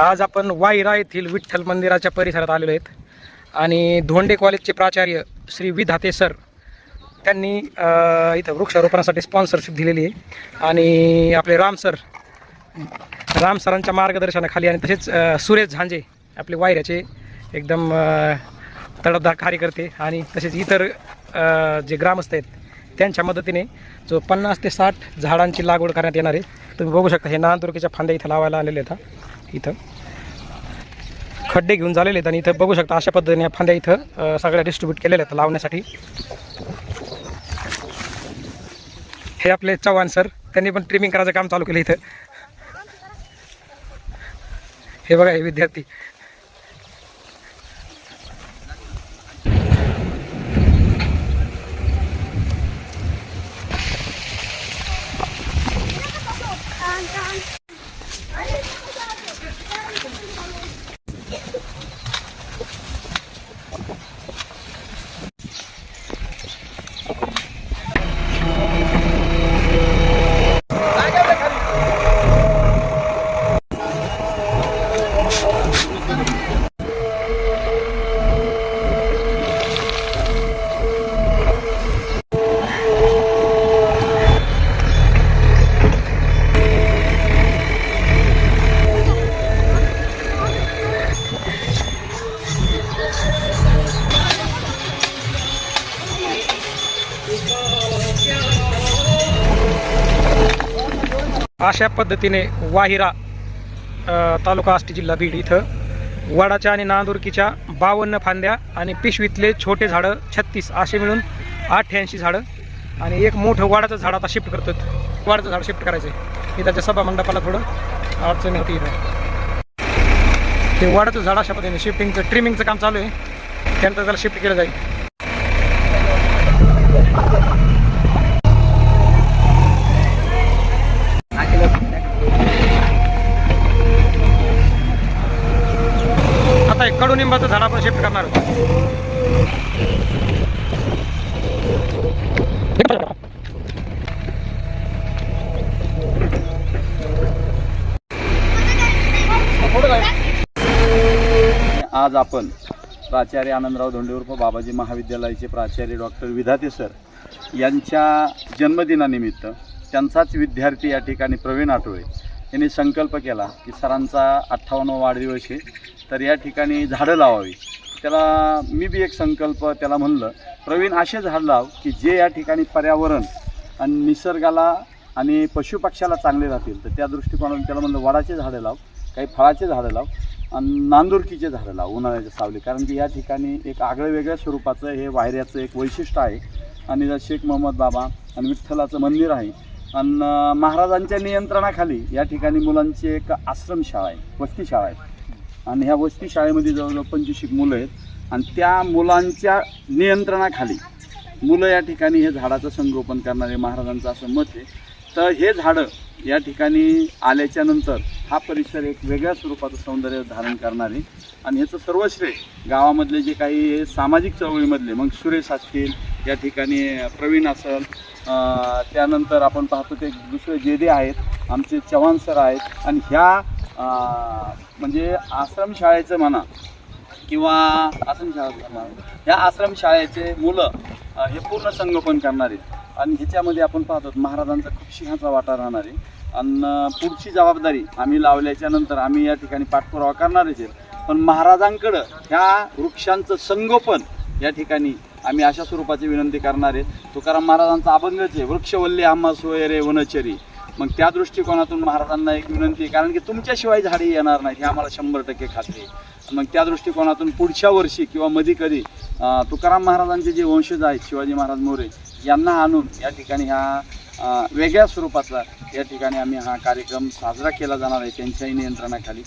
आज आपण वायरा येथील विठ्ठल मंदिराच्या परिसरात आलेलो आहेत. आणि धोंडे कॉलेजचे प्राचार्य श्री विधाते सर त्यांनी इथं वृक्षारोपणासाठी स्पॉन्सरशिप दिलेली आहे. आणि आपले राम सर राम सरांच्या मार्गदर्शनाखाली आणि तसेच सुरेश झांजे आपले वायऱ्याचे एकदम तडफदार कार्यकर्ते आणि तसेच इतर जे ग्रामस्थ आहेत त्यांच्या मदतीने जो पन्नास ते साठ झाडांची लागवड करण्यात येणार आहे. तुम्ही बघू शकता हे नानतुर्कीच्या फांद्या इथं लावायला आलेले आहेत. इथं. खड्डे घेऊन झालेले आहेत आणि इथं बघू शकता अशा पद्धतीने या फांद्या इथं सगळ्या डिस्ट्रीब्यूट केलेल्या आहेत लावण्यासाठी. हे आपले चव्हाण सर त्यांनी पण ट्रिमिंग करायचं काम चालू केलं इथं. हे बघा हे विद्यार्थी. よし! अशा पद्धतीने वाहिरा तालुका आष्टी जिल्हा बीड इथं वडाच्या आणि नांदुरकीच्या बावन्न फांद्या आणि पिशवीतले छोटे झाडं छत्तीस असे मिळून अठ्ठ्याऐंशी झाडं आणि एक मोठं वाडाचं झाड आता शिफ्ट करतो वाडाचं झाड शिफ्ट करायचं आहे त्याच्या सभा मंडपाला थोडं अडचण होती इथं. ते वाडाचं झाड अशा पद्धतीने शिफ्टिंगचं ट्रिमिंगचं काम चालू आहे. त्यानंतर त्याला शिफ्ट केलं जाईल. आता एक कडुनिंबाचं झाड आपण शिफ्ट करणार आज आपण प्राचार्य आनंदराव धोंडे उर्फ बाबाजी महाविद्यालयाचे प्राचार्य डॉक्टर विधाते सर यांच्या जन्मदिनानिमित्त त्यांचाच विद्यार्थी या ठिकाणी प्रवीण आठवळे यांनी संकल्प केला की सरांचा अठ्ठावन्न वाढदिवस आहे तर या ठिकाणी झाडं लावावी. त्याला मी बी एक संकल्प त्याला म्हणलं प्रवीण असे झाड लाव की जे या ठिकाणी पर्यावरण आणि निसर्गाला आणि पशुपक्ष्याला चांगले राहतील. तर त्या दृष्टिकोनातून त्याला म्हणलं वडाचे झाडं लाव काही फळाचे झाडं लाव आणि नांदुरकीचे झाडं लाव उन्हाळ्याच्या सावली. कारण की या ठिकाणी एक आगळं वेगळ्या स्वरूपाचं हे वायऱ्याचं एक वैशिष्ट्य आहे. आणि शेख मोहम्मद बाबा आणि विठ्ठलाचं मंदिर आहे आणि महाराजांच्या नियंत्रणाखाली या ठिकाणी मुलांची एक आश्रमशाळा आहे वस्ती शाळा आहे. आणि ह्या वस्ती शाळेमध्ये जवळजवळ पंचवीस मुलं आहेत. आणि त्या मुलांच्या नियंत्रणाखाली मुलं या ठिकाणी हे झाडाचं संगोपन करणारे महाराजांचं असं मत आहे. तर हे झाडं या ठिकाणी आल्याच्यानंतर हा परिसर एक वेगळ्या स्वरूपाचं सौंदर्य धारण करणारे आणि ह्याचं सर्वश्रेय गावामधले जे काही सामाजिक चळवळीमधले मग सुरेश असतील या ठिकाणी प्रवीण असेल. त्यानंतर आपण पाहतो ते दुसरे जेदे आहेत आमचे चव्हाण सर आहेत आणि ह्या म्हणजे आश्रमशाळेचं म्हणा किंवा आश्रमशाळेचं म्हणा ह्या आश्रमशाळेचे मुलं हे पूर्ण संगोपन करणारे आणि ह्याच्यामध्ये आपण पाहतो महाराजांचा खूप सिंहाचा वाटा राहणार आहे. आणि पुढची जबाबदारी आम्ही लावल्याच्या नंतर आम्ही या ठिकाणी पाठपुरावा करणारच आहे. पण महाराजांकडं ह्या वृक्षांचं संगोपन या ठिकाणी आम्ही अशा स्वरूपाची विनंती करणार आहे. तुकाराम महाराजांचा अभंगच आहे वृक्षवल्ली आम्हा सोयरे वनचरी. मग त्या दृष्टिकोनातून महाराजांना एक विनंती आहे कारण की तुमच्याशिवाय झाडे येणार नाहीत हे आम्हाला शंभर टक्के खात्री आहे. मग त्या दृष्टिकोनातून पुढच्या वर्षी किंवा मधी कधी तुकाराम महाराजांचे जे वंशज आहेत शिवाजी महाराज मोरे यांना आणून या ठिकाणी ह्या वेगळ्या स्वरूपाचा या ठिकाणी आम्ही हा कार्यक्रम साजरा केला जाणार आहे त्यांच्याही नियंत्रणाखाली.